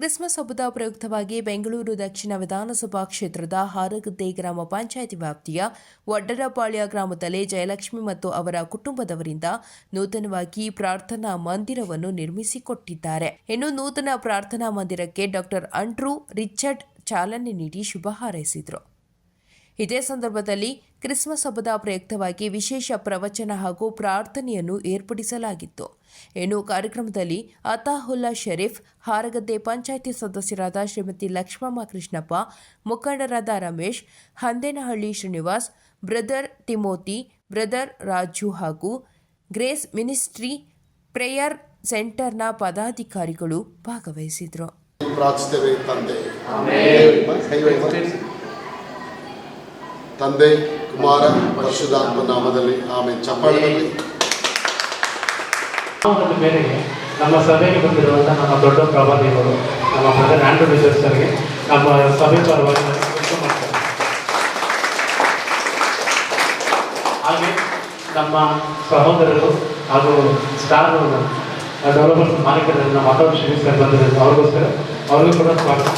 Christmas ಹಬ್ಬದ ಪ್ರಯುಕ್ತವಾಗಿ ಬೆಂಗಳೂರು ದಕ್ಷಿಣ ವಿಧಾನಸಭಾ ಕ್ಷೇತ್ರದ ಹಾರಗದ್ದೆ ಗ್ರಾಮ ಪಂಚಾಯಿತಿ ವ್ಯಾಪ್ತಿಯ ವಡ್ಡರಪಾಳ್ಯ ಗ್ರಾಮದಲ್ಲಿ ಜಯಲಕ್ಷ್ಮಿ ಮತ್ತು ಅವರ ಕುಟುಂಬದವರಿಂದ ನೂತನವಾಗಿ ಪ್ರಾರ್ಥನಾ ಮಂದಿರವನ್ನು ನಿರ್ಮಿಸಿಕೊಟ್ಟಿದ್ದಾರೆ. ಇನ್ನು ನೂತನ ಪ್ರಾರ್ಥನಾ ಮಂದಿರಕ್ಕೆ ಡಾಕ್ಟರ್ ಅಂಡ್ರೂ ರಿಚರ್ಡ್ ಚಾಲನೆ ನೀಡಿ ಶುಭ ಹಾರೈಸಿದರು. ಇದೇ ಸಂದರ್ಭದಲ್ಲಿ ಕ್ರಿಸ್ಮಸ್ ಹಬ್ಬದ ಪ್ರಯುಕ್ತವಾಗಿ ವಿಶೇಷ ಪ್ರವಚನ ಹಾಗೂ ಪ್ರಾರ್ಥನೆಯನ್ನು ಏರ್ಪಡಿಸಲಾಗಿತ್ತು. ಇನ್ನು ಕಾರ್ಯಕ್ರಮದಲ್ಲಿ ಅತಾಹುಲ್ಲಾ ಶರೀಫ್ ಹಾರಗದ್ದೆ ಪಂಚಾಯಿತಿ ಸದಸ್ಯರಾದ ಶ್ರೀಮತಿ ಲಕ್ಷ್ಮಮ್ಮ ಕೃಷ್ಣಪ್ಪ ಮುಖಂಡರಾದ Ramesh Handenahalli Srinivas brother Timothy brother Raju ಹಾಗೂ ಗ್ರೇಸ್ ಮಿನಿಸ್ಟ್ರಿ ಪ್ರೇಯರ್ ಸೆಂಟರ್ನ ಪದಾಧಿಕಾರಿಗಳು ಭಾಗವಹಿಸಿದರು. ಪ್ರಾರ್ಥಿಸ್ತೇವೆ ತಂದೆ, ಕುಮಾರ, ಪರಿಶುದ್ಧಾತ್ಮ ನಾಮದಲ್ಲಿ ಆಮೇಲೆ ಚಪ್ಪಾಳದಲ್ಲಿ. ನಮ್ಮ ಸಭೆಗೆ ಬಂದಿರುವಂಥ ನಮ್ಮ ದೊಡ್ಡ ಪ್ರವಾದಿಗಳು, ನಮ್ಮ ಬ್ರದರ್ ಆಂಡ್ರೂ ರಿಸರ್ಚ್ ಸರ್ಗೆ ನಮ್ಮ ಸಭೆ ಪರವಾಗಿ ವೆಲ್ಕಮ್ ಹಾಗೆ ನಮ್ಮ ಸಹೋದರರು ಹಾಗೂ ಸ್ಟಾರ್ ಡೆವಲಪರ್ಸ್ ಮಾಲೀಕರು, ನಮ್ಮ ಅಟೋ ಶ್ರೀ ಸರ್ ಬಂದಿರೋದು ಅವ್ರಿಗೋಸ್ಕರ, ಅವ್ರಿಗೂ ಕೂಡ ಸ್ವಾಗತ.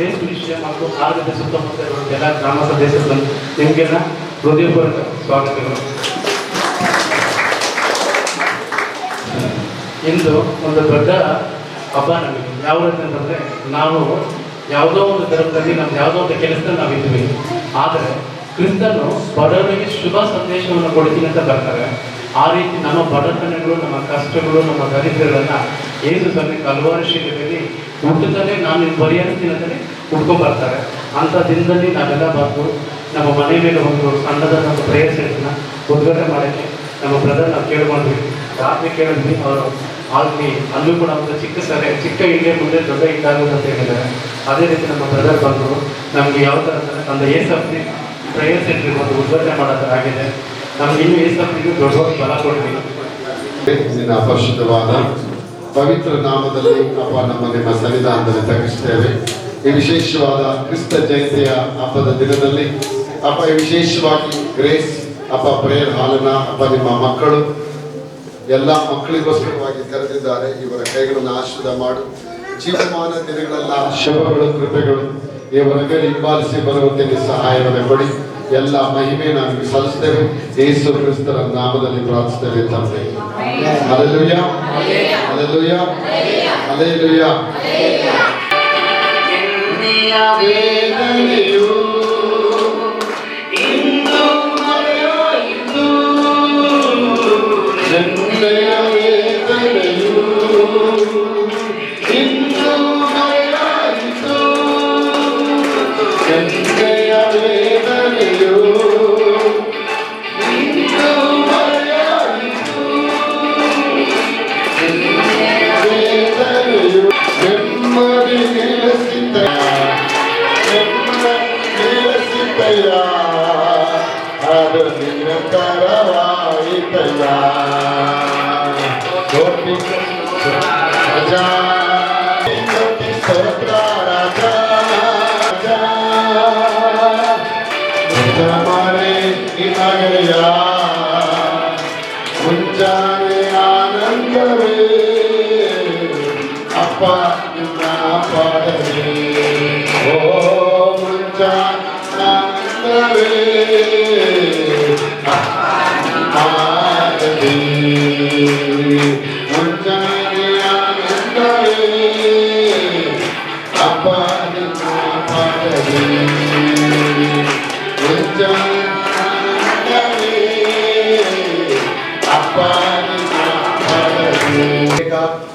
ರೇಸ್ ವಿಷಯ ಮತ್ತು ಆರೋಗ್ಯ ಸುತ್ತಮುತ್ತ ಎಲ್ಲ ಗ್ರಾಮ ಸದಸ್ಯರು ನಿಮಗೆಲ್ಲ ಹೃದಯಪೂರ್ವಕ ಸ್ವಾಗತಗಳು. ಇಂದು ಒಂದು ದೊಡ್ಡ ಹಬ್ಬ ನಮಗೆ. ಯಾವ ರೀತಿ ಅಂತಂದರೆ ನಾವು ಯಾವುದೋ ಒಂದು ಧರ್ಮದಲ್ಲಿ ನಮ್ಮ ಯಾವುದೋ ಒಂದು ಕೆಲಸದಲ್ಲಿ ನಾವು ಇದ್ವಿ ಆದರೆ ಕ್ರಿಸ್ತನು ಬಡವರಿಗೆ ಶುಭ ಸಂದೇಶವನ್ನು ಕೊಡ್ತೀನಿ ಅಂತ ಬರ್ತಾರೆ. ಆ ರೀತಿ ನಮ್ಮ ಬಡತನಗಳು, ನಮ್ಮ ಕಷ್ಟಗಳು, ನಮ್ಮ ದರಿದ್ರಗಳನ್ನು ಏನು ಸನ್ನೆ ಹಲವಾರು ಶಿಬಿರದಲ್ಲಿ ಹುಟ್ಟದಲ್ಲೇ ನಾನು ನಿಮ್ಮ ಅಂತಲೇ ಹುಡ್ಕೊಂಡ್ಬರ್ತಾರೆ ಅಂಥ ದಿನದಲ್ಲಿ ನಾವೆಲ್ಲ ಬಂದು ನಮ್ಮ ಮನೆ ಮೇಲೆ ಒಂದು ಸಣ್ಣದ ನಮ್ಮ ಪ್ರೇಯರ್ ಉದ್ಘಾಟನೆ ಮಾಡೋಕ್ಕೆ ನಮ್ಮ ಬ್ರದರ್ ನಾವು ಕೇಳ್ಕೊಂಡ್ವಿ. ರಾತ್ರಿ ಕೇಳಿದ್ವಿ, ಅವರು ಆಲ್ಮಿ ಅಲ್ಲೂ ಕೂಡ ಒಂದು ಚಿಕ್ಕ ಸರಿ ಚಿಕ್ಕ ಇಂಡಿಯಾ ಮುಂದೆ ದೊಡ್ಡ ಇದ್ದಾಗುತ್ತೆ ಅಂತ ಹೇಳಿದ್ದಾರೆ. ಅದೇ ರೀತಿ ನಮ್ಮ ಬ್ರದರ್ ಬಂದು ನಮಗೆ ಯಾವ ಥರ ಅಂದರೆ ಸಪ್ತಿ ಪ್ರೇಯರ್ ಸೆಂಟ್ರಿ ಒಂದು ಉದ್ಘಾಟನೆ ಮಾಡೋ ಥರ ಆಗಿದೆ. ನಮ್ಗೆ ಇನ್ನೂ ಏಸಪ್ನಿಗೂ ದೊಡ್ಡ ಬಲ ಕೊಡ್ತೀವಿ ಅಪರ್ಷಿತವಾದ ಪವಿತ್ರ ನಾಮದಲ್ಲಿ ಅಪ್ಪ ನಮ್ಮ ನಿಮ್ಮ ಸನ್ನಿಧಾನದಲ್ಲಿ ತಗಿಸ್ತೇವೆ ಈ ವಿಶೇಷವಾದ ಕ್ರಿಸ್ತ ಜಯಂತಿಯ ಹಬ್ಬದ ದಿನದಲ್ಲಿ ಅಪ್ಪ ವಿಶೇಷವಾಗಿ ಗ್ರೇಸ್, ಅಪ್ಪ, ಪ್ರೇಯರ್ ಹಾಲನ ಅಪ್ಪ, ನಿಮ್ಮ ಮಕ್ಕಳು ಎಲ್ಲ ಮಕ್ಕಳಿಗೋಸ್ಕರವಾಗಿ ಕರೆದಿದ್ದಾರೆ. ಇವರ ಕೈಗಳನ್ನು ಆಶೀರ್ವಾದ ಮಾಡು. ಜೀವಮಾನ ದಿನಗಳೆಲ್ಲ, ಶುಭಗಳು, ಕೃಪೆಗಳು. ಇವರ ಮೇಲೆ ಹಿಂಬಾಲಿಸಿ ಬರುವಂತೆ ಸಹಾಯವನ್ನು ಕೊಡಿ. ಎಲ್ಲ ಮಹಿಮೆ ನಮಗೆ ಸಲ್ಲಿಸ್ತೇವೆ ಯೇಸು ಕ್ರಿಸ್ತರ ನಾಮದಲ್ಲಿ ಪ್ರಾರ್ಥಿಸ್ತೇವೆ ತಂದೆ ಅಲೆಲುಯ್ಯ ಅಲೆಲುಯ್ಯ ಅಲೆಲುಯ್ಯ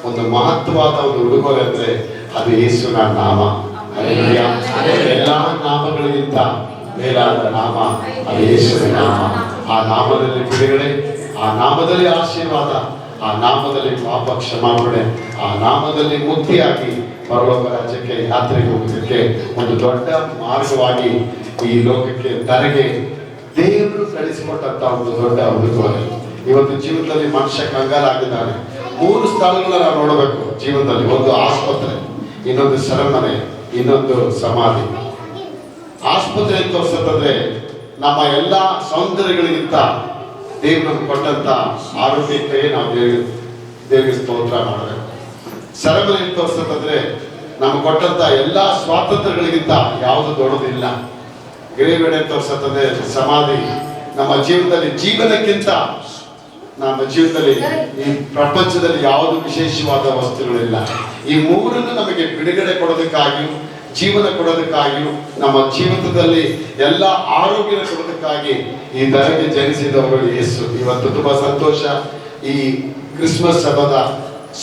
ಒಂದು ಮಹತ್ವವಾದ ಒಂದು ಉಡುಗೊರೆ ಅಂದ್ರೆ ಅದು ಯೇಸುವಿನ ನಾಮ ಹಲ್ಲೆಲೂಯ. ಎಲ್ಲಾ ನಾಮಗಳಿಗಿಂತ ಮೇಲಾದ ನಾಮ ಅದು ಯೇಸುವಿನ ನಾಮ. ಆ ನಾಮದಲ್ಲಿ ಬಿಡುಗಡೆ ಆ ನಾಮದಲ್ಲಿ ಆಶೀರ್ವಾದ, ಆ ನಾಮದಲ್ಲಿ ಪಾಪ ಕ್ಷಮಾಪಣೆ, ಆ ನಾಮದಲ್ಲಿ ಮುಕ್ತಿಯಾಗಿ ಪರಲೋಕ ರಾಜ್ಯಕ್ಕೆ, ಯಾತ್ರೆಗೆ ಹೋಗೋದಕ್ಕೆ ಒಂದು ದೊಡ್ಡ ಮಾರ್ಗವಾಗಿ ಈ ಲೋಕಕ್ಕೆ ಧರೆಗೆ ದೇವರು ಕಳಿಸಿಕೊಟ್ಟಂತ ಒಂದು ದೊಡ್ಡ ಉಡುಗೊರೆ ಇವತ್ತು ಜೀವನದಲ್ಲಿ ಮನುಷ್ಯ ಕಂಗಾಲಾಗಿದ್ದಾನೆ. ಮೂರು ಸ್ಥಳಗಳನ್ನ ನಾವು ನೋಡಬೇಕು ಜೀವನದಲ್ಲಿ. ಒಂದು ಆಸ್ಪತ್ರೆ, ಇನ್ನೊಂದು ಸರಮನೆ ಇನ್ನೊಂದು ಸಮಾಧಿ. ಆಸ್ಪತ್ರೆ ತೋರಿಸೋದಂದ್ರೆ ನಮ್ಮ ಎಲ್ಲ ಸೌಂದರ್ಯಗಳಿಗಿಂತ ದೇವರು ಕೊಟ್ಟಂತ ಆರೋಗ್ಯಕ್ಕೆ ನಾವು ದೇವಿ ದೇವಿ ಸ್ತೋತ್ರ ಮಾಡಬೇಕು ಸೆರೆಮನಿ ತೋರಿಸೋದಂದ್ರೆ ನಮ್ಗೆ ಕೊಟ್ಟಂತ ಎಲ್ಲ ಸ್ವಾತಂತ್ರ್ಯಗಳಿಗಿಂತ ಯಾವುದು ದೊಡ್ಡದಿಲ್ಲ. ಗಿರಿಬೇಡೆ ತೋರಿಸತ್ತದೆ ಸಮಾಧಿ, ನಮ್ಮ ಜೀವನದಲ್ಲಿ ಜೀವನಕ್ಕಿಂತ ನಮ್ಮ ಜೀವನದಲ್ಲಿ ಈ ಪ್ರಪಂಚದಲ್ಲಿ ಯಾವುದು ವಿಶೇಷವಾದ ವಸ್ತುಗಳಿಲ್ಲ. ಈ ಮೂರನ್ನು ನಮಗೆ ಬಿಡುಗಡೆ ಕೊಡೋದಕ್ಕಾಗಿಯೂ ಜೀವನ ಕೊಡೋದಕ್ಕಾಗಿಯೂ, ನಮ್ಮ ಜೀವನದಲ್ಲಿ ಎಲ್ಲ ಆರೋಗ್ಯ ಕೊಡೋದಕ್ಕಾಗಿ ಈ ದರಗೆ ಜನಿಸಿದವರು ಯೇಸು. ಇವತ್ತು ತುಂಬಾ ಸಂತೋಷ. ಈ ಕ್ರಿಸ್ಮಸ್ ಹಬ್ಬದ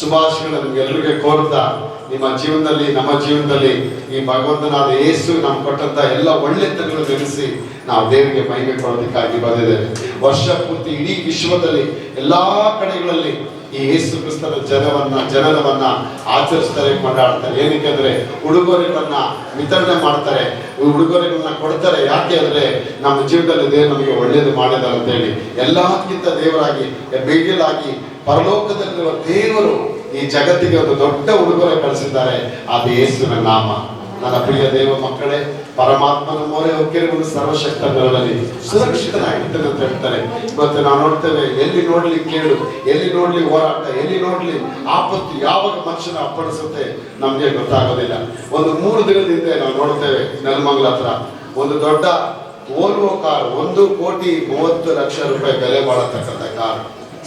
ಶುಭಾಶಯಗಳು ನಿಮ್ಗೆಲ್ಲರಿಗೆ ಕೋರ್ತಾ, ನಿಮ್ಮ ಜೀವನದಲ್ಲಿ, ನಮ್ಮ ಜೀವನದಲ್ಲಿ ಈ ಭಗವಂತನಾದ ಯೇಸು ನಮ್ಗೆ ಕೊಟ್ಟಂತ ಎಲ್ಲ ಒಳ್ಳೆತನಗಳು ನೆನೆಸಿ ನಾವು ದೇವರಿಗೆ ಮೈಗೆ ಕೊಡೋದಕ್ಕಾಗಿ ಬಂದಿದ್ದೇವೆ. ವರ್ಷ ಪೂರ್ತಿ ಇಡೀ ವಿಶ್ವದಲ್ಲಿ ಎಲ್ಲಾ ಕಡೆಗಳಲ್ಲಿ ಈ ಯೇಸು ಕ್ರಿಸ್ತನ ಜನವನ್ನ, ಜನನವನ್ನ ಆಚರಿಸ್ತಾರೆ, ಕೊಂಡಾಡ್ತಾರೆ. ಏನಕ್ಕೆ ಅಂದ್ರೆ ಉಡುಗೊರೆಗಳನ್ನ ವಿತರಣೆ ಮಾಡ್ತಾರೆ. ಉಡುಗೊರೆಗಳನ್ನ ಕೊಡ್ತಾರೆ. ಯಾಕೆ ಅಂದ್ರೆ ನಮ್ಮ ಜೀವನದಲ್ಲಿ ದೇವರು ನಮಗೆ ಒಳ್ಳೇದು ಮಾಡಿದಾರೆ ಅಂತ ಹೇಳಿ. ಎಲ್ಲಕ್ಕಿಂತ ದೇವರಾಗಿ ಬೇಗಲಾಗಿ ಪರಲೋಕದಲ್ಲಿರುವ ದೇವರು ಈ ಜಗತ್ತಿಗೆ ಒಂದು ದೊಡ್ಡ ಉಡುಗೊರೆ ಕಳಿಸಿದ್ದಾರೆ. ಅದು ಯೇಸುವಿನ ನಾಮ. ನನ್ನ ಪ್ರಿಯ ದೇವ ಮಕ್ಕಳೇ ಪರಮಾತ್ಮನ ಮೋರೆ ಸರ್ವಶಕ್ತ ಸರ್ವಶಕ್ತಗಳಲ್ಲಿ ಸುರಕ್ಷಿತನಾಗಿರ್ತದೆ ಅಂತ ಹೇಳ್ತಾರೆ. ಮತ್ತೆ ನಾವು ನೋಡ್ತೇವೆ ಎಲ್ಲಿ ನೋಡ್ಲಿ ಕೇಳು, ಎಲ್ಲಿ ನೋಡ್ಲಿ ಹೋರಾಟ, ಎಲ್ಲಿ ನೋಡ್ಲಿ ಆಪತ್ತು ಯಾವಾಗ ಮನುಷ್ಯನ ಅಪ್ಪಡಿಸುತ್ತೆ ನಮ್ಗೆ ಗೊತ್ತಾಗೋದಿಲ್ಲ. ಒಂದು ಮೂರು ದಿನದಿಂದ ನಾವು ನೋಡ್ತೇವೆ ನೆಲಮಂಗಲ ಹತ್ರ, ಒಂದು ದೊಡ್ಡ ಓಲ್ವೋ ಕಾರ್ ಒಂದು ಕೋಟಿ ಮೂವತ್ತು ಲಕ್ಷ ರೂಪಾಯಿ ಬೆಲೆ ಬಾಳತಕ್ಕಂಥ ಕಾರ್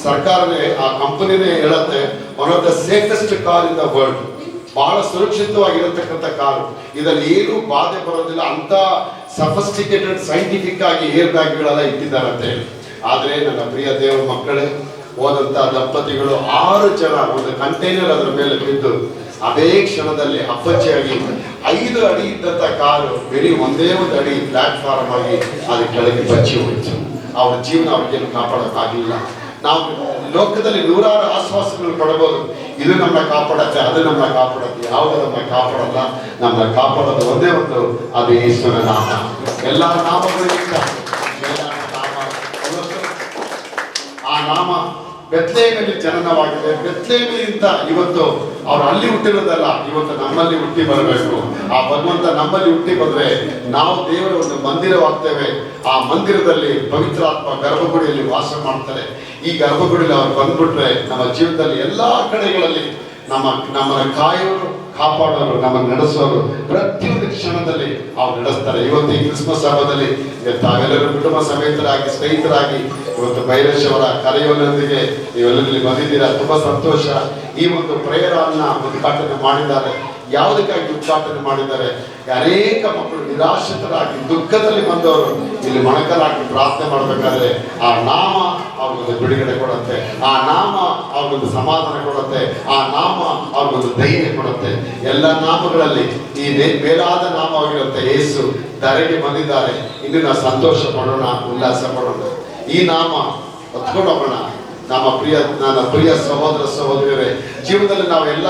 ಸರ್ಕಾರನೇ ಆ ಕಂಪನಿನೇ ಹೇಳತ್ತೆ one of the safest car in the world ಬಹಳ ಸುರಕ್ಷಿತವಾಗಿರತಕ್ಕಂಥ ಕಾರು. ಇದರಲ್ಲಿ ಏನು ಬಾಧೆ ಬರೋದಿಲ್ಲ. ಅಂತ ಸಫಿಸ್ಟಿಕೇಟೆಡ್ ಸೈಂಟಿಫಿಕ್ ಆಗಿ ಏರ್ ಬ್ಯಾಗ್ಗಳೆಲ್ಲ ಇಟ್ಟಿದ್ದಾರೆ ಆದರೆ ನನ್ನ ಪ್ರಿಯ ದೇವರ ಮಕ್ಕಳೇ, ಹೋದಂಥ ದಂಪತಿಗಳು ಆರು ಜನ ಒಂದು ಕಂಟೈನರ್ ಅದರ ಮೇಲೆ ಬಿದ್ದು, ಅದೇ ಕ್ಷಣದಲ್ಲಿ ಅಪ್ಪಚ್ಚಿಯಾಗಿ ಐದು ಅಡಿ ಇದ್ದಂತ ಕಾರು ಬರೀ ಒಂದೇ ಒಂದು ಅಡಿ ಪ್ಲಾಟ್ಫಾರ್ಮ್ ಆಗಿ ಅದು ಕೆಳಗೆ ಬಚ್ಚಿ ಹೋಯಿತು. ಅವ್ರ ಜೀವನ ಅವ್ರಿಗೇನು ಕಾಪಾಡೋಕ್ಕಾಗಲಿಲ್ಲ ನಾವು ಲೋಕದಲ್ಲಿ ನೂರಾರು ಆಶ್ವಾಸಗಳು ಪಡಬಹುದು ಇದು ನಮ್ಮ ಕಾಪಾಡತ್ತೆ, ಅದು ನಮ್ಮ ಕಾಪಾಡತ್ತೆ. ಯಾವುದು ನಮ್ಮನ್ನ ಕಾಪಾಡಲ್ಲ ನಮ್ಮ ಕಾಪಾಡೋದು ಒಂದೇ ಒಂದು ಅದು ಈಶ್ವರ ನಾಮ. ಎಲ್ಲ ನಾಮಗಳಿಗಿಂತ ಆ ನಾಮ ಬೆತ್ಲೇಮಲ್ಲಿ ಜನನವಾಗಿದೆ. ಬೆತ್ಲೇಮಿನಿಂದ ಇವತ್ತು ಅವ್ರು ಅಲ್ಲಿ ಹುಟ್ಟಿರೋದಲ್ಲ ಇವತ್ತು ನಮ್ಮಲ್ಲಿ ಹುಟ್ಟಿ ಬರಬೇಕು. ಆ ಭಗವಂತ ನಮ್ಮಲ್ಲಿ ಹುಟ್ಟಿ ಬಂದ್ರೆ ನಾವು ದೇವರ ಒಂದು ಮಂದಿರವಾಗ್ತೇವೆ. ಆ ಮಂದಿರದಲ್ಲಿ ಪವಿತ್ರಾತ್ಮ ಗರ್ಭಗುಡಿಯಲ್ಲಿ ವಾಸ ಮಾಡ್ತಾರೆ. ಈ ಗರ್ಭಗುಡಿಯಲ್ಲಿ ಅವ್ರು ಬಂದ್ಬಿಟ್ರೆ ನಮ್ಮ ಜೀವನದಲ್ಲಿ ಎಲ್ಲಾ ಕಡೆಗಳಲ್ಲಿ ನಮ್ಮ ನಮ್ಮನ್ನ ಕಾಯೋರು, ಕಾಪಾಡೋರು, ನಮ್ಮನ್ನು ನಡೆಸೋರು ಪ್ರತಿಯೊಂದು ಕ್ಷಣದಲ್ಲಿ ಅವ್ರು ನಡೆಸ್ತಾರೆ. ಇವತ್ತು ಈ ಕ್ರಿಸ್ಮಸ್ ಹಬ್ಬದಲ್ಲಿ ತಾವೆಲ್ಲರೂ ಕುಟುಂಬ ಸಮೇತರಾಗಿ, ಸ್ನೇಹಿತರಾಗಿ ಇವತ್ತು ಭೈರೇಶವರ ಕರೆಯೊಂದಿಗೆ ನೀವೆಲ್ಲರಲ್ಲಿ ಬಂದಿದ್ದೀರಾ? ತುಂಬಾ ಸಂತೋಷ. ಈ ಒಂದು ಪ್ರೇಯರನ್ನ ಉದ್ಘಾಟನೆ ಮಾಡಿದ್ದಾರೆ. ಯಾವುದಕ್ಕಾಗಿ ಉದ್ಘಾಟನೆ ಮಾಡಿದ್ದಾರೆ? ಅನೇಕ ಮಕ್ಕಳು ನಿರಾಶ್ರಿತರಾಗಿ ದುಃಖದಲ್ಲಿ ಬಂದವರು ಇಲ್ಲಿ ಮೊಣಕಲಾಗಿ ಪ್ರಾರ್ಥನೆ ಮಾಡಬೇಕಾದ್ರೆ ಆ ನಾಮ ಅವ್ರಿಗೊಂದು ಬಿಡುಗಡೆ ಕೊಡುತ್ತೆ, ಆ ನಾಮ ಅವ್ರಿಗೊಂದು ಸಮಾಧಾನ ಕೊಡುತ್ತೆ, ಆ ನಾಮ ಅವ್ರಿಗೊಂದು ಧೈರ್ಯ ಕೊಡುತ್ತೆ. ಎಲ್ಲ ನಾಮಗಳಲ್ಲಿ ಈ ಮೇಲಾದ ನಾಮವಾಗಿರುತ್ತೆ ಯೇಸು ಧರೆಗೆ ಬಂದಿದ್ದಾರೆ. ಇನ್ನು ನಾವು ಸಂತೋಷ ಪಡೋಣ, ಉಲ್ಲಾಸ ಪಡೋಣ. ಈ ನಾಮ ಹೊತ್ಕೊಂಡು ಹೋಗೋಣ. ನಮ್ಮ ಪ್ರಿಯ, ನನ್ನ ಪ್ರಿಯ ಸಹೋದರ, ಸಹೋದರಿಯರೇ, ಜೀವನದಲ್ಲಿ ನಾವು ಎಲ್ಲ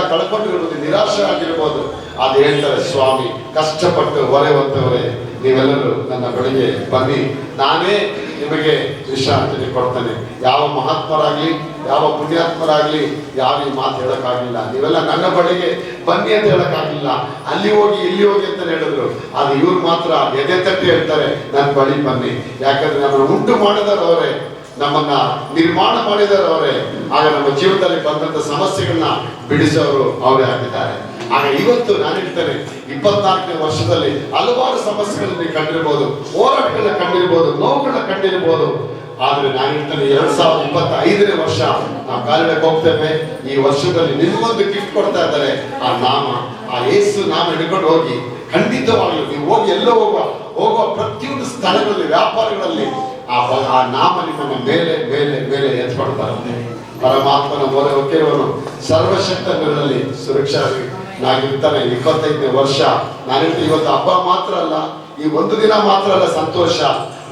ನಿರಾಶೆ ಆಗಿರ್ಬೋದು ಅದು ಹೇಳ್ತಾರೆ, ಸ್ವಾಮಿ, ಕಷ್ಟಪಟ್ಟು ಹೊರೆ ಹೊತ್ತವರೇ ನೀವೆಲ್ಲರೂ ನನ್ನ ಬಳಿಗೆ ಬನ್ನಿ. ನಾನೇ ನಿಮಗೆ ವಿಶ್ರಾಂತಿ ಕೊಡ್ತೇನೆ. ಯಾವ ಮಹಾತ್ಮರಾಗ್ಲಿ, ಯಾವ ಪುಣ್ಯಾತ್ಮರಾಗ್ಲಿ ಯಾವ ಈ ಮಾತು ಹೇಳಕ್ಕಾಗಿಲ್ಲ ನೀವೆಲ್ಲ ನನ್ನ ಬಳಿಗೆ ಬನ್ನಿ ಅಂತ ಹೇಳಕ್ಕಾಗಿಲ್ಲ ಅಲ್ಲಿ ಹೋಗಿ, ಇಲ್ಲಿ ಹೋಗಿ ಅಂತ ಹೇಳಿದ್ರು. ಅದು ಇವ್ರು ಮಾತ್ರ ಎದೆ ತಟ್ಟಿ ಹೇಳ್ತಾರೆ ನನ್ನ ಬಳಿ ಬನ್ನಿ. ಯಾಕಂದ್ರೆ ನಮ್ಮನ್ನು ಉಂಟು ಮಾಡಿದವರು ನಮ್ಮನ್ನ ನಿರ್ಮಾಣ ಮಾಡಿದವರು ಅವರೇ ಆಗ ನಮ್ಮ ಜೀವನದಲ್ಲಿ ಬಂದಂತ ಸಮಸ್ಯೆಗಳನ್ನ ಬಿಡಿಸೋರು ಅವರೇ ಆಗಿದ್ದಾರೆ. ಆಗ ಇವತ್ತು ನಾನು ಹೇಳ್ತೇನೆ, ಇಪ್ಪತ್ನಾಲ್ಕನೇ ವರ್ಷದಲ್ಲಿ ಹಲವಾರು ಸಮಸ್ಯೆಗಳನ್ನ ಕಂಡಿರ್ಬೋದು, ಹೋರಾಟಗಳನ್ನ ಕಂಡಿರ್ಬೋದು, ನೋವುಗಳನ್ನ ಕಂಡಿರ್ಬೋದು. ಆದ್ರೆ ನಾನು ಹೇಳ್ತೇನೆ, ಎರಡ್ ಸಾವಿರದ ಇಪ್ಪತ್ತ ಐದನೇ ವರ್ಷ ನಾವು ಕಾಲಿಡಕ್ಕೆ ಹೋಗ್ತೇವೆ. ಈ ವರ್ಷದಲ್ಲಿ ನಿಮಗೊಂದು ಗಿಫ್ಟ್ ಕೊಡ್ತಾ ಇದ್ದಾರೆ. ಆ ನಾಮ, ಆ ಏಸು ನಾಮ ಹಿಡ್ಕೊಂಡು ಹೋಗಿ ಖಂಡಿತವಾಗ್ಲೂ ನೀವು ಹೋಗಿ ಎಲ್ಲೋ ಹೋಗುವ ಹೋಗುವ ಪ್ರತಿಯೊಂದು ಸ್ಥಳಗಳಲ್ಲಿ, ವ್ಯಾಪಾರಗಳಲ್ಲಿ ಆ ಆ ನಾಮ ನಿಮ್ಮನ್ನ ಮೇಲೆ ಮೇಲೆ ಮೇಲೆ ಎತ್ಕೊಳ್ತಾರೆ ಪರಮಾತ್ಮನ ಮೊರೆ ಹೊಕ್ಕಿರುವನು ಸರ್ವಶಕ್ತನಲ್ಲಿ ಸುರಕ್ಷಾ ನಾನಿರ್ತಾನೆ ಇಪ್ಪತ್ತೈದನೇ ವರ್ಷ. ನಾನಿರ್ತೀನಿ ಇವತ್ತು ಹಬ್ಬ ಮಾತ್ರ ಅಲ್ಲ, ಈ ಒಂದು ದಿನ ಮಾತ್ರ ಅಲ್ಲ ಸಂತೋಷ.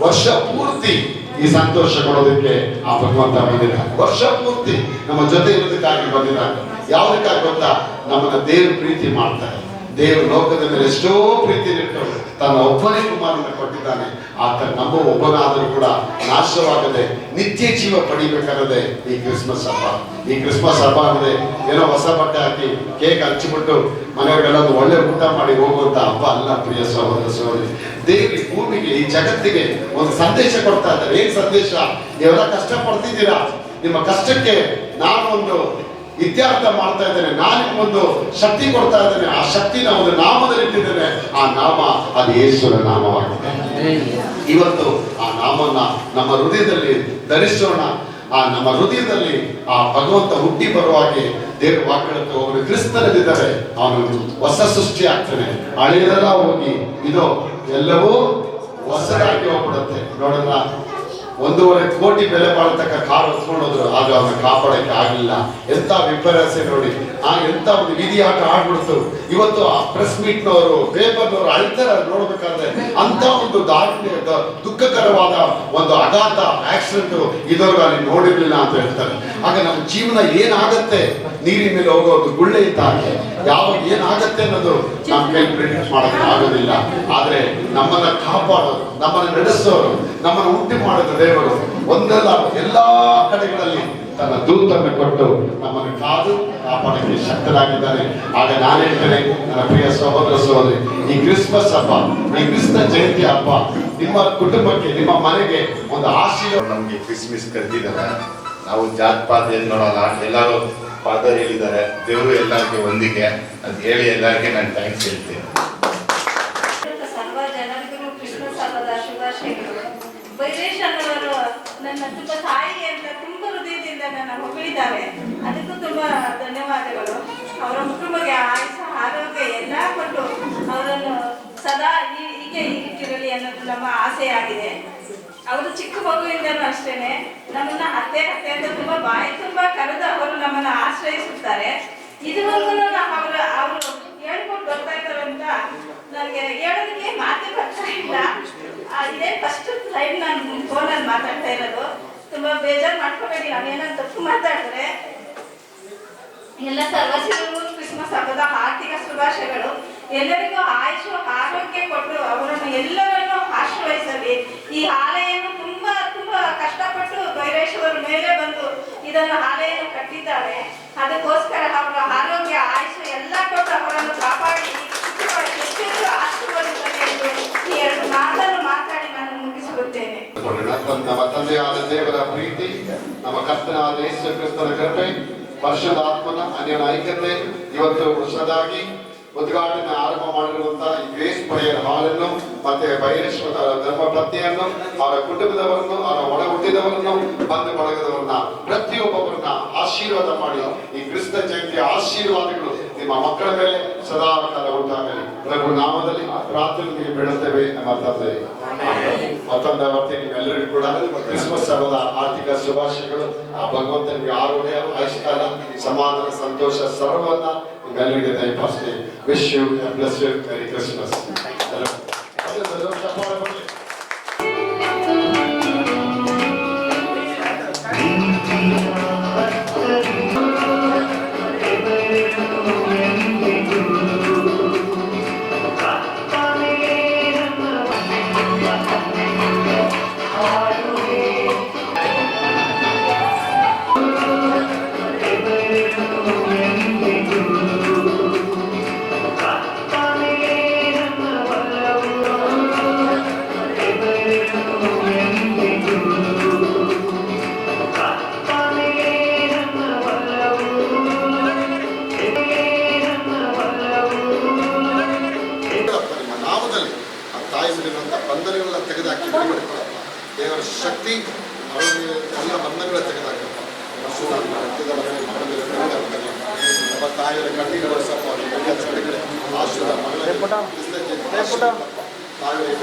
ವರ್ಷ ಪೂರ್ತಿ ಈ ಸಂತೋಷ ಕೊಡೋದಕ್ಕೆ ಆ ಭಗವಂತ ಬಂದಿದ್ದಾನೆ. ವರ್ಷ ಪೂರ್ತಿ ನಮ್ಮ ಜೊತೆ ಇರೋದಕ್ಕಾಗಿ ಬಂದಿದ್ದಾನೆ. ಯಾವುದಕ್ಕಾಗಿ ಗೊತ್ತಾ? ನಮ್ಮನ್ನ ದೇವ್ರ ಪ್ರೀತಿ ಮಾಡ್ತಾರೆ. ದೇವ್ರ ಲೋಕದ ಮೇಲೆ ಎಷ್ಟೋ ಪ್ರೀತಿ ಇಟ್ಟು ತನ್ನ ಒಬ್ಬನೇ ಕುಮಾರನ ಕೊಟ್ಟಿದ್ದಾನೆ. ಆತ ನಮ್ಮ ಒಬ್ಬನಾದರೂ ಕೂಡ ನಾಶವಾಗದೆ ನಿತ್ಯ ಜೀವ ಪಡಿಬೇಕಾಗದೆ ಈ ಕ್ರಿಸ್ಮಸ್ ಹಬ್ಬ. ಈ ಕ್ರಿಸ್ಮಸ್ ಹಬ್ಬ ಅಂದ್ರೆ ಏನೋ ಹೊಸ ಬಟ್ಟೆ ಹಾಕಿ ಕೇಕ್ ಹಚ್ಚಿಬಿಟ್ಟು ಮನೆಯವರೆಲ್ಲ ಒಂದು ಒಳ್ಳೆ ಊಟ ಮಾಡಿ ಹೋಗುವಂತ ಹಬ್ಬ ಅಲ್ಲ ಪ್ರಿಯ ಸಹೋದರ ಸಹೋದರಿ. ದೇವಿ ಭೂಮಿಗೆ, ಈ ಜಗತ್ತಿಗೆ ಒಂದು ಸಂದೇಶ ಕೊಡ್ತಾ ಇದ್ದಾರೆ. ಏನ್ ಸಂದೇಶ? ನೀವೆಲ್ಲ ಕಷ್ಟ ಪಡ್ತಿದ್ದೀರಾ ನಿಮ್ಮ ಕಷ್ಟಕ್ಕೆ ನಾನು ಒಂದು ಇತ್ಯರ್ಥ ಮಾಡ್ತಾ ಇದ್ದೇನೆ. ನಾನು ಒಂದು ಶಕ್ತಿ ಕೊಡ್ತಾ ಇದ್ದೇನೆ. ಆ ಶಕ್ತಿನ ಒಂದು ನಾಮದಲ್ಲಿ ಇಟ್ಟಿದ್ದೇನೆ. ಆ ನಾಮ ಅದು ಯೇಸುರ ನಾಮವಾಗಿದೆ. ಇವತ್ತು ಆ ನಾಮನ್ನ ನಮ್ಮ ಹೃದಯದಲ್ಲಿ ಧರಿಸೋಣ. ಆ ನಮ್ಮ ಹೃದಯದಲ್ಲಿ ಆ ಭಗವಂತ ಹುಟ್ಟಿ ಬರುವಾಗೆ ದೇವ್ರ ವಾಕ್ಯಕ್ಕೆ ಒಬ್ಬರು ಕ್ರಿಸ್ತನಲ್ಲಿದ್ದಾರೆ. ಅವನು ಹೊಸ ಸೃಷ್ಟಿ ಆಗ್ತಾನೆ ಹಳೆಯದೆಲ್ಲ ಹೋಗಿ, ಇದು ಎಲ್ಲವೂ ಹೊಸದಾಗಿ ಹೋಗ್ಬಿಡುತ್ತೆ. ನೋಡೋಣ. ಒಂದೂವರೆ ಕೋಟಿ ಬೆಲೆ ಬಾಳ್ತಕ್ಕ ಕಾರ್ ಹೊತ್ಕೊಂಡು ಹೋದ್ರು ಆಗ ಅವನ್ನ ಕಾಪಾಡಕ್ಕೆ ಆಗಲಿಲ್ಲ ಎಂತ ವಿಪರ್ಯಾಸ ನೋಡಿ. ಆ ಎಂತ ಒಂದು ವಿಧಿ ಆಟ ಆಡ್ಬಿಡ್ತು. ಇವತ್ತು ಆ ಪ್ರೆಸ್ ಮೀಟ್ನವರು ಪೇಪರ್ನವರು ಅಳ್ತಾರೆ ನೋಡ್ಬೇಕಾದ್ರೆ ಅಂತ ಒಂದು ದಾರುಣ್ಯ ದುಃಖಕರವಾದ ಒಂದು ಅಗಾಧ ಆಕ್ಸಿಡೆಂಟ್ ಇದುವರೆಗೂ ಅಲ್ಲಿ ನೋಡಿರ್ಲಿಲ್ಲ ಅಂತ ಹೇಳ್ತಾರೆ. ಆಗ ನಮ್ಮ ಜೀವನ ಏನಾಗತ್ತೆ? ನೀರಿನ ಮೇಲೆ ಹೋಗೋದು ಗುಳ್ಳೆ ಇದ್ದ ಹಾಗೆ ಯಾವಾಗ ಏನಾಗತ್ತೆ ಅನ್ನೋದು ನಮ್ಮ ಕೈ ಪ್ರಿಡಿಕ್ಟ್ ಮಾಡೋಕೆ ಆಗೋದಿಲ್ಲ. ಆದ್ರೆ ನಮ್ಮನ್ನ ಕಾಪಾಡೋರು ನಮ್ಮನ್ನ ನಡೆಸೋರು, ನಮ್ಮನ್ನ ಉಂಟು ಮಾಡಿದ ದೇವರು ಒಂದಲ್ಲ, ಎಲ್ಲಾ ಕಡೆಗಳಲ್ಲಿ ತನ್ನ ದೂತನ್ನು ಕೊಟ್ಟು ನಮ್ಮನ್ನು ಕಾದು ಕಾಪಾಡಕ್ಕೆ ಶಕ್ತರಾಗಿದ್ದಾನೆ ಆಗ ನಾನು ಹೇಳ್ತೇನೆ, ನನ್ನ ಪ್ರಿಯ ಸಹೋದರ ಸಹೋದರಿ, ಈ ಕ್ರಿಸ್ಮಸ್ ಹಬ್ಬ, ಈ ಕ್ರಿಸ್ತ ಜಯಂತಿ ಹಬ್ಬ ನಿಮ್ಮ ಕುಟುಂಬಕ್ಕೆ, ನಿಮ್ಮ ಮನೆಗೆ ಒಂದು ಆಶೀರ್ವಾದ. ನಮಗೆ ಕ್ರಿಸ್ಮಸ್ ಕರೆದಿದ್ದಾರೆ? ನಾವು ಜಾತ್ ಪಾತ್ ನೋಡೋಲ್ಲ. ಎಲ್ಲರೂ ಫಾದರ್ ಹೇಳಿದ್ದಾರೆ. ದೇವರು ಎಲ್ಲರಿಗೆ ಒಂದಿಗೆ. ಅಂತ ಹೇಳಿ ಎಲ್ಲರಿಗೆ ನಾನು ಥ್ಯಾಂಕ್ಸ್ ಹೇಳ್ತೀನಿ. ಸರ್ವ ಜನರಿಗೂ ಕ್ರಿಸ್ಮಸ್ ಹಬ್ಬದ ಶುಭಾಶಯಗಳು. ಬೈರೇಶ್ ಅನ್ನೋರು ನನ್ನ ತುಂಬಾ ತಾಯಿ ಅಂತ ತುಂಬಾ ಹೃದಯದಿಂದ ನನ್ನ ಹೊಗಳಿದ್ದಾರೆ. ಅದಕ್ಕೂ ತುಂಬಾ ಧನ್ಯವಾದಗಳು. ಅವರ ಕುಟುಂಬಕ್ಕೆ ಆಯುಷ ಆರೋಗ್ಯ ಎಲ್ಲ ಕೊಟ್ಟು ಅವರನ್ನು ಸದಾ ಹೀಗೆ ಇಟ್ಟಿರಲಿ ಅನ್ನೋದು ನಮ್ಮ ಆಸೆಯಾಗಿದೆ. ಅವರು ಚಿಕ್ಕ ಮಗುವಿಂದನೂ ಅಷ್ಟೇನೆ. ನಮ್ಮನ್ನ ಅತ್ತೆ ಅತ್ತೆ ಅಂತ ತುಂಬಾ ಬಾಯಿ ತುಂಬಾ ಕರೆದು ಅವರು ನಮ್ಮನ್ನ ಆಶ್ರಯಿಸುತ್ತಾರೆ. ಇದುವರೆಗೂ ಅವರ ಅವರು ಹೇಳ್ಕೊಂಡು ಬರ್ತಾ ಇದ್ದಾರೆ ಅಂತ ನನಗೆ ಹೇಳೋದಕ್ಕೆ ಮಾತೇ ಬರ್ತಾ ಇಲ್ಲ. ಇದೇ ಫಸ್ಟ್ ಟೈಮ್ ನಾನು ಫೋನಲ್ಲಿ ಮಾತಾಡ್ತಾ ಇರೋದು. ತುಂಬಾ ಬೇಜಾರು ಮಾಡ್ಕೋಬೇಡಿ ನಾವೇನಾದ್ರು ತಪ್ಪು ಮಾತಾಡಿದ್ರೆ, ಎಲ್ಲ ಸರ್ವಸಿಗಳು ಕ್ರಿಸ್ಮಸ್ ಹಬ್ಬದ ಆರ್ಥಿಕ ಶುಭಾಶಯಗಳು. ಎಲ್ಲರಿಗೂ ಆಯುಷು ಆರೋಗ್ಯ ಕೊಟ್ಟು ಅವರನ್ನು ಎಲ್ಲರನ್ನೂ ಆಶ್ರಯಿಸಲಿ ಈ ಆಲಯನ್ನು ತುಂಬಾ ತುಂಬಾ ಕಷ್ಟಪಟ್ಟು ಬೈರೇಶ್ವರ ಮೇಲೆ ಬಂದು ಇದನ್ನು ಆಲಯವನ್ನು ಕಟ್ಟಿದ್ದಾರೆ. ಅದಕ್ಕೋಸ್ಕರ ಅವರ ಆರೋಗ್ಯ ಆಯುಷು ಎಲ್ಲ ಕೊಟ್ಟು ಅವರನ್ನು ಕಾಪಾಡಿ ಹೆಚ್ಚೆಚ್ಚು ಆಶೀರ್ವದಿಸಲಿ ಮಾತಾಡಿ ನಾನು. ನಮ್ಮ ತಂದೆಯಾದ ದೇವರ ಪ್ರೀತಿ, ನಮ್ಮ ಕರ್ತನಾದ ಯೇಸು ಕ್ರಿಸ್ತನ ಕೃಪೆ ವರ್ಷದ ಆತ್ಮನ ಅನ್ಯನ ಐಕ್ಯತೆ ಇವತ್ತು ಹೊಸದಾಗಿ ಉದ್ಘಾಟನೆ ಆರಂಭ ಮಾಡಿರುವಂತಹ ಗ್ರೇಸ್ ಪಡೆಯರ್ ಹಾಲನ್ನು ಮತ್ತೆ ಬೈರೇಶ್ವರ ಧರ್ಮ ಪತ್ನಿಯನ್ನು ಅವರ ಕುಟುಂಬದವರನ್ನು, ಅವರ ಒಳ ಹುಟ್ಟಿದವರನ್ನು ಬಂಧು ಬಳಗದವರನ್ನ ಪ್ರತಿಯೊಬ್ಬರನ್ನ ಆಶೀರ್ವಾದ ಮಾಡಿ. ಈ ಕ್ರಿಸ್ತ ಜಯಂತಿಯ ಆಶೀರ್ವಾದಗಳು ನಿಮ್ಮ ಮಕ್ಕಳ ಮೇಲೆ ಸದಾ ಕಾಲ ಉಂಟಾಗಲಿ. ಪ್ರಭು ನಾಮದಲ್ಲಿ ಪ್ರಾರ್ಥನೆಗೆ ಬೆಳೆಸ್ತೇವೆ ನಮ್ಮ ತಂದೆ. ಮತ್ತೊಂದು ಮತ್ತೆ ನಿಮ್ಮೆಲ್ಲರಿಗೂ ಕೂಡ. ಕ್ರಿಸ್ಮಸ್ ಹಬ್ಬದ ಆರ್ಥಿಕ ಶುಭಾಶಯಗಳು. ಆ ಭಗವಂತನಿಗೆ ಆರೋಗ್ಯ ಆಯುಷ್ಕಾಲ ಸಮಾಧಾನ, ಸಂತೋಷ ಸರ್ವನ್ನ valued at the time. Wish you a blessed Merry Christmas.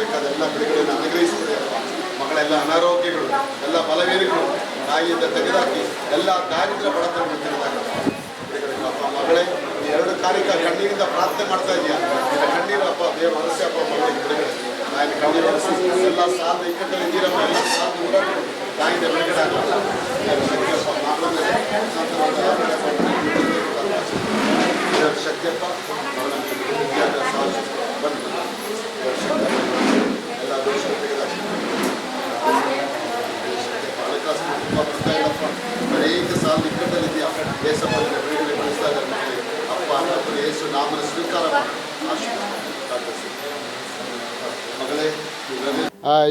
ಬೇಕಾದ ಎಲ್ಲ ಬಿಡುಗಡೆಯನ್ನು ಅನುಗ್ರಹಿಸಿಕೊಡಿಯಪ್ಪ ಮಗಳೆಲ್ಲ ಅನಾರೋಗ್ಯಗಳು ಎಲ್ಲ ಬಲವೀನಗಳು ತಾಯಿಯಿಂದ ತೆಗೆದಾಕಿ ಎಲ್ಲ ದಾರಿದ್ರ ಬಡತನ ಬಿಡುಗಡೆ ಮಾಡಪ್ಪ. ಮಗಳೇ ಎರಡು ಕಾರ್ಯಕ ಕಣ್ಣೀರಿಂದ ಪ್ರಾರ್ಥನೆ ಮಾಡ್ತಾ ಇದೆಯಾ ಕಣ್ಣೀರು ಅಪ್ಪ ದೇವರು ಮನಸ್ಸೆ ಅಪ್ಪ ಮಗಳಿಗೆ ಬಿಡುಗಡೆ ತಾಯಿನ ಕಣ್ಣೀರು ಹೊರಸಿ ಎಲ್ಲ ಸಾಲ ಇಕ್ಕಟ್ಟಲ್ಲಿ ನೀರಪ್ಪ ಎಲ್ಲ ಸಾಲ ದೂರ ಮಾಡು. ತಾಯಿಯಿಂದ ಬಿಡುಗಡೆ ಆಗಲ್ಲ ಶಕ್ತಿಯಪ್ಪ ವಿದ್ಯಾಭ್ಯಾಸ ಆಶಿಸು.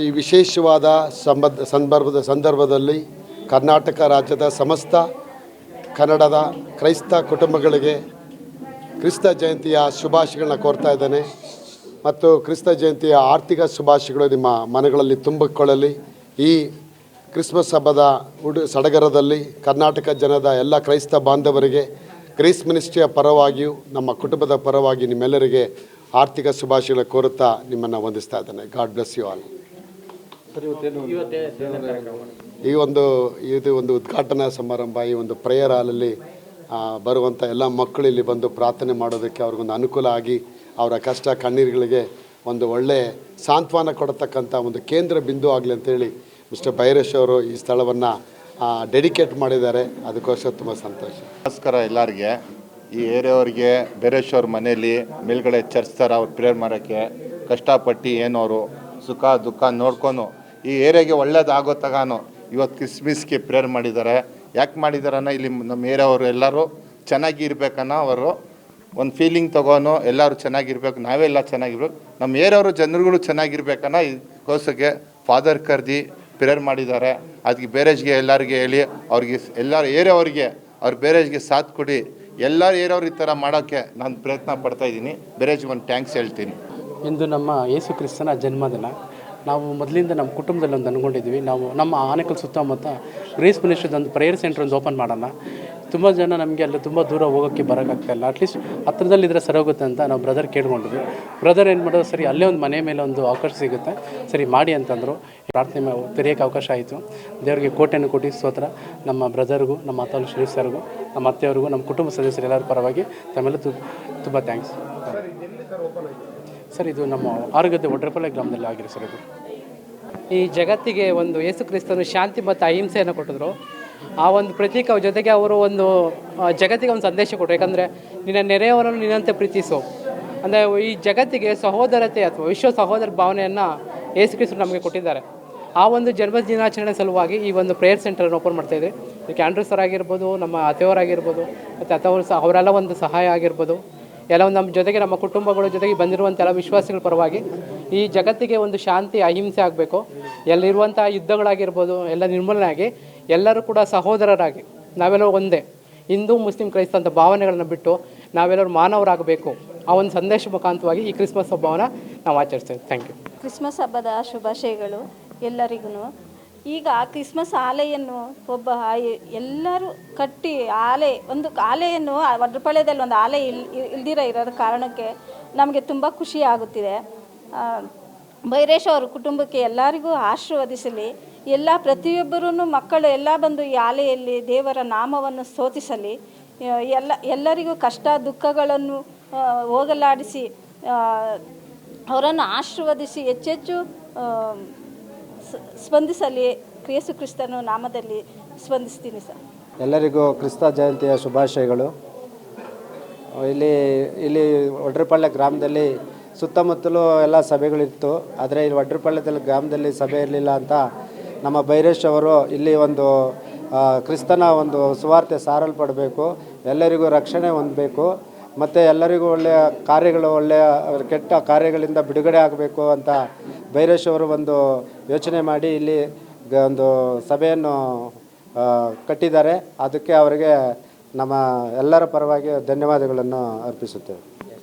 ಈ ವಿಶೇಷವಾದ ಸಂಬಂಧ, ಸಂದರ್ಭದ, ಸಂದರ್ಭದಲ್ಲಿ ಕರ್ನಾಟಕ ರಾಜ್ಯದ ಸಮಸ್ತ ಕನ್ನಡದ ಕ್ರೈಸ್ತ ಕುಟುಂಬಗಳಿಗೆ ಕ್ರಿಸ್ತ ಜಯಂತಿಯ ಶುಭಾಶಯಗಳನ್ನ ಕೋರ್ತಾ ಇದ್ದೇನೆ. ಮತ್ತು ಕ್ರಿಸ್ತ ಜಯಂತಿಯ ಆರ್ಥಿಕ ಶುಭಾಶಯಗಳು ನಿಮ್ಮ ಮನೆಗಳಲ್ಲಿ ತುಂಬಿಕೊಳ್ಳಲಿ. ಈ ಕ್ರಿಸ್ಮಸ್ ಹಬ್ಬದ ಉಡು ಸಡಗರದಲ್ಲಿ ಕರ್ನಾಟಕ ಜನದ ಎಲ್ಲ ಕ್ರೈಸ್ತ ಬಾಂಧವರಿಗೆ ಕ್ರೈಸ್ ಮಿನಿಸ್ಟ್ರಿಯ ಪರವಾಗಿಯೂ, ನಮ್ಮ ಕುಟುಂಬದ ಪರವಾಗಿ ನಿಮ್ಮೆಲ್ಲರಿಗೆ ಆರ್ಥಿಕ ಶುಭಾಶಯಗಳ ಕೋರುತ್ತಾ ನಿಮ್ಮನ್ನು ವಂದಿಸ್ತಾ ಇದ್ದೇನೆ. ಗಾಡ್ ಬ್ಲೆಸ್ ಯು ಆಲ್ ಈ ಒಂದು, ಇದು ಒಂದು ಉದ್ಘಾಟನಾ ಸಮಾರಂಭ, ಈ ಒಂದು ಪ್ರೇಯರ್ ಹಾಲಲ್ಲಿ ಬರುವಂಥ ಎಲ್ಲ ಮಕ್ಕಳು ಇಲ್ಲಿ ಬಂದು ಪ್ರಾರ್ಥನೆ ಮಾಡೋದಕ್ಕೆ ಅವ್ರಿಗೊಂದು ಅನುಕೂಲ ಆಗಿ ಅವರ ಕಷ್ಟ ಕಣ್ಣೀರುಗಳಿಗೆ ಒಂದು ಒಳ್ಳೆ ಸಾಂತ್ವನ ಕೊಡತಕ್ಕಂಥ ಒಂದು ಕೇಂದ್ರ ಬಿಂದು ಆಗಲಿ ಅಂತೇಳಿ ಮಿಸ್ಟರ್ ಭೈರೇಶ್ ಅವರು ಈ ಸ್ಥಳವನ್ನು ಡೆಡಿಕೇಟ್ ಮಾಡಿದ್ದಾರೆ. ಅದಕ್ಕೋಸ್ಕರ ತುಂಬ ಸಂತೋಷ. ನಮಸ್ಕಾರ ಎಲ್ಲರಿಗೆ. ಈ ಏರಿಯಾವ್ರಿಗೆ ಅವ್ರ ಮನೆಯಲ್ಲಿ ಮೇಲ್ಗಡೆ ಚರ್ಚ್ ಥರ ಅವ್ರು ಪ್ರೇಯರ್ ಮಾಡೋಕ್ಕೆ ಕಷ್ಟಪಟ್ಟು ಏನವರು ಸುಖ ದುಃಖ ನೋಡ್ಕೊಂಡು ಈ ಏರಿಯಾಗೆ ಒಳ್ಳೇದಾಗೋ ತಗಾನು ಇವತ್ತು ಕ್ರಿಸ್ಮಿಸ್ಗೆ ಪ್ರೇಯರ್ ಮಾಡಿದ್ದಾರೆ. ಯಾಕೆ ಮಾಡಿದಾರನ್ನ ಇಲ್ಲಿ ನಮ್ಮ ಏರಿಯಾವರು ಎಲ್ಲರೂ ಚೆನ್ನಾಗಿ ಇರಬೇಕನ್ನೋ ಅವರು ಒಂದು ಫೀಲಿಂಗ್ ತಗೋನು, ಎಲ್ಲರೂ ಚೆನ್ನಾಗಿರ್ಬೇಕು ನಾವೆಲ್ಲ ಚೆನ್ನಾಗಿರ್ಬೇಕು. ನಮ್ಮ ಏರಿಯಾವರು ಜನರುಗಳು ಚೆನ್ನಾಗಿರ್ಬೇಕನ್ನ ಇದಕ್ಕೋಸ್ಕರ ಫಾದರ್ ಕರೆದಿ ಪ್ರೇಯರ್ ಮಾಡಿದ್ದಾರೆ. ಅದಕ್ಕೆ ಬೇರೇಜ್ಗೆ ಎಲ್ಲರಿಗೆ ಹೇಳಿ, ಅವ್ರಿಗೆ ಎಲ್ಲರ ಏರಿಯಾವ್ರಿಗೆ ಅವ್ರ ಬೇರೇಜ್ಗೆ ಸಾಥ್ ಕೊಡಿ. ಎಲ್ಲರ ಏರಿಯವ್ರು ಈ ಥರ ಮಾಡೋಕ್ಕೆ ನಾನು ಪ್ರಯತ್ನ ಪಡ್ತಾ ಇದ್ದೀನಿ. ಬೇರೇಜ್ಗೆ ಒಂದು ಟ್ಯಾಂಕ್ಸ್ ಹೇಳ್ತೀನಿ. ಇಂದು ನಮ್ಮ ಯೇಸು ಕ್ರಿಸ್ತನ ಜನ್ಮದಿನ. ನಾವು ಮೊದಲಿಂದ ನಮ್ಮ ಕುಟುಂಬದಲ್ಲಿ ಒಂದು ಅಂದ್ಕೊಂಡಿದ್ವಿ ನಾವು ನಮ್ಮ ಆನೆಕಲ್ ಸುತ್ತಮುತ್ತ ಗ್ರೇಸ್ ಮಿನಿಸ್ಟ್ರಿದ ಒಂದು ಪ್ರೇಯರ್ ಸೆಂಟ್ರ್ ಒಂದು ಓಪನ್ ಮಾಡೋಣ. ತುಂಬ ಜನ ನಮಗೆ ಅಲ್ಲಿ ತುಂಬ ದೂರ ಹೋಗೋಕ್ಕೆ ಬರೋಕ್ಕಾಗ್ತಾಯಿಲ್ಲ ಅಟ್ಲೀಸ್ಟ್ ಹತ್ರದಲ್ಲಿದ್ದರೆ ಸರೋಗುತ್ತೆ ಅಂತ ನಾವು ಬ್ರದರ್ ಕೇಳ್ಕೊಂಡ್ವಿ ಬ್ರದರ್ ಏನು ಮಾಡೋದು ಸರಿ, ಅಲ್ಲೇ ಒಂದು ಮನೆ ಮೇಲೆ ಒಂದು ಅವಕಾಶ ಸಿಗುತ್ತೆ. ಸರಿ, ಮಾಡಿ ಅಂತಂದರು. ಪ್ರಾರ್ಥನೆ ತೆರೆಯೋಕ್ಕೆ ಅವಕಾಶ ಆಯಿತು. ದೇವರಿಗೆ ಕೋಟೆಯನ್ನು ಕೊಟ್ಟು ಸ್ತೋತ್ರ. ನಮ್ಮ ಬ್ರದರ್ಗೂ ನಮ್ಮ ಅತ್ತಲು ಶ್ರೀ ಸರ್ಗೂ, ನಮ್ಮ ಅತ್ತೆಯವ್ರಿಗೂ, ನಮ್ಮ ಕುಟುಂಬ ಸದಸ್ಯರು ಎಲ್ಲರ ಪರವಾಗಿ ತಮ್ಮೆಲ್ಲ ತು ತುಂಬ ಥ್ಯಾಂಕ್ಸ್ ಸರ್, ಇದು ನಮ್ಮ ಆರೋಗ್ಯದ ಒಡ್ರಪಲ್ಲೆ ಗ್ರಾಮದಲ್ಲಿ ಆಗಿರೋ ಸರ್ ಇದು. ಈ ಜಗತ್ತಿಗೆ ಒಂದು ಯೇಸು ಕ್ರಿಸ್ತನು ಶಾಂತಿ ಮತ್ತು ಅಹಿಂಸೆಯನ್ನು ಕೊಟ್ಟಿದ್ರು. ಆ ಒಂದು ಪ್ರತೀಕ ಜೊತೆಗೆ ಅವರು ಒಂದು ಜಗತ್ತಿಗೆ ಒಂದು ಸಂದೇಶ ಕೊಟ್ಟರು. ಯಾಕಂದರೆ ನಿನ್ನ ನೆರೆಯವರನ್ನು ನಿನ್ನಂತೆ ಪ್ರೀತಿಸು. ಅಂದರೆ ಈ ಜಗತ್ತಿಗೆ ಸಹೋದರತೆ ಅಥವಾ ವಿಶ್ವ ಸಹೋದರ ಭಾವನೆಯನ್ನು ಯೇಸು ಕ್ರಿಸ್ತರು ನಮಗೆ ಕೊಟ್ಟಿದ್ದಾರೆ. ಆ ಒಂದು ಜನ್ಮ ದಿನಾಚರಣೆ ಸಲುವಾಗಿ ಈ ಒಂದು ಪ್ರೇಯರ್ ಸೆಂಟರನ್ನು ಓಪನ್ ಮಾಡ್ತಾಯಿದ್ವಿ ಇದಕ್ಕೆ ಆಂಡ್ರೂ ಸರ್ ಆಗಿರ್ಬೋದು, ನಮ್ಮ ಅತ್ತೆಯವರಾಗಿರ್ಬೋದು ಮತ್ತು ಅತ್ತವರು ಸಹ ಅವರೆಲ್ಲ ಒಂದು ಸಹಾಯ ಆಗಿರ್ಬೋದು. ಎಲ್ಲ ನಮ್ಮ ಜೊತೆಗೆ ನಮ್ಮ ಕುಟುಂಬಗಳ ಜೊತೆಗೆ ಬಂದಿರುವಂಥ ಎಲ್ಲ ವಿಶ್ವಾಸಿಗಳ ಪರವಾಗಿ ಈ ಜಗತ್ತಿಗೆ ಒಂದು ಶಾಂತಿ, ಅಹಿಂಸೆ ಆಗಬೇಕು. ಎಲ್ಲಿರುವಂಥ ಯುದ್ಧಗಳಾಗಿರ್ಬೋದು, ಎಲ್ಲ ನಿರ್ಮೂಲನೆ ಆಗಿ ಎಲ್ಲರೂ ಕೂಡ ಸಹೋದರರಾಗಿ, ನಾವೆಲ್ಲರೂ ಒಂದೇ. ಹಿಂದೂ, ಮುಸ್ಲಿಂ, ಕ್ರೈಸ್ತ ಅಂತ ಭಾವನೆಗಳನ್ನು ಬಿಟ್ಟು ನಾವೆಲ್ಲರೂ ಮಾನವರಾಗಬೇಕು. ಆ ಒಂದು ಸಂದೇಶ ಮುಖಾಂತವಾಗಿ ಈ ಕ್ರಿಸ್ಮಸ್ ಹಬ್ಬವನ್ನು ನಾವು ಆಚರಿಸ್ತೇವೆ. ಥ್ಯಾಂಕ್ ಯು ಕ್ರಿಸ್ಮಸ್ ಹಬ್ಬದ ಶುಭಾಶಯಗಳು ಎಲ್ಲರಿಗೂ ಈಗ ಕ್ರಿಸ್ಮಸ್ ಆಲೆಯನ್ನು ಒಬ್ಬ ಎಲ್ಲರೂ ಕಟ್ಟಿ ಆಲೆ, ಒಂದು ಆಲೆಯನ್ನು ಆ ವಡ್ರಪಾಳ್ಯದಲ್ಲಿ ಒಂದು ಆಲೆ ಇಲ್ ಇಲ್ದಿರ ಇರೋದ ಕಾರಣಕ್ಕೆ ನಮಗೆ ತುಂಬ ಖುಷಿ ಆಗುತ್ತಿದೆ. ಅವರ ಬೈರೇಶ್ ಅವ್ರ ಕುಟುಂಬಕ್ಕೆ ಎಲ್ಲರಿಗೂ ಆಶೀರ್ವದಿಸಲಿ. ಎಲ್ಲ ಪ್ರತಿಯೊಬ್ಬರೂ ಮಕ್ಕಳು ಎಲ್ಲ ಬಂದು ಈ ಆಲೆಯಲ್ಲಿ ದೇವರ ನಾಮವನ್ನು ಸ್ತೋತಿಸಲಿ ಎಲ್ಲ, ಎಲ್ಲರಿಗೂ ಕಷ್ಟ ದುಃಖಗಳನ್ನು ಹೋಗಲಾಡಿಸಿ ಅವರನ್ನು ಆಶೀರ್ವದಿಸಿ, ಹೆಚ್ಚೆಚ್ಚು ಸ್ಪಂದಿಸಲಿ. ಕ್ರಿಯೇಸು ಕ್ರಿಸ್ತನು ನಾಮದಲ್ಲಿ ಸ್ಪಂದಿಸ್ತೀನಿ ಸರ್. ಎಲ್ಲರಿಗೂ ಕ್ರಿಸ್ತ ಜಯಂತಿಯ ಶುಭಾಶಯಗಳು. ಇಲ್ಲಿ ಇಲ್ಲಿ ಒಡ್ರಪಾಳ್ಯ ಗ್ರಾಮದಲ್ಲಿ ಸುತ್ತಮುತ್ತಲೂ ಎಲ್ಲ ಸಭೆಗಳಿತ್ತು. ಆದರೆ ಇಲ್ಲಿ ಒಡ್ರಪಾಳ್ಯದಲ್ಲಿ ಗ್ರಾಮದಲ್ಲಿ ಸಭೆ ಇರಲಿಲ್ಲ ಅಂತ ನಮ್ಮ ಭೈರೇಶ್ ಅವರು ಇಲ್ಲಿ ಒಂದು ಕ್ರಿಸ್ತನ ಒಂದು ಸುವಾರ್ತೆ ಸಾರಲ್ಪಡಬೇಕು, ಎಲ್ಲರಿಗೂ ರಕ್ಷಣೆ ಹೊಂದಬೇಕು, ಮತ್ತು ಎಲ್ಲರಿಗೂ ಒಳ್ಳೆಯ ಕಾರ್ಯಗಳು, ಒಳ್ಳೆಯ ಕೆಟ್ಟ ಕಾರ್ಯಗಳಿಂದ ಬಿಡುಗಡೆ ಆಗಬೇಕು ಅಂತ ಬೈರೇಶ್ ಅವರು ಒಂದು ಯೋಚನೆ ಮಾಡಿ ಇಲ್ಲಿ ಒಂದು ಸಭೆಯನ್ನು ಕಟ್ಟಿದ್ದಾರೆ. ಅದಕ್ಕೆ ಅವರಿಗೆ ನಮ್ಮ ಎಲ್ಲರ ಪರವಾಗಿ ಧನ್ಯವಾದಗಳನ್ನು ಅರ್ಪಿಸುತ್ತೇವೆ.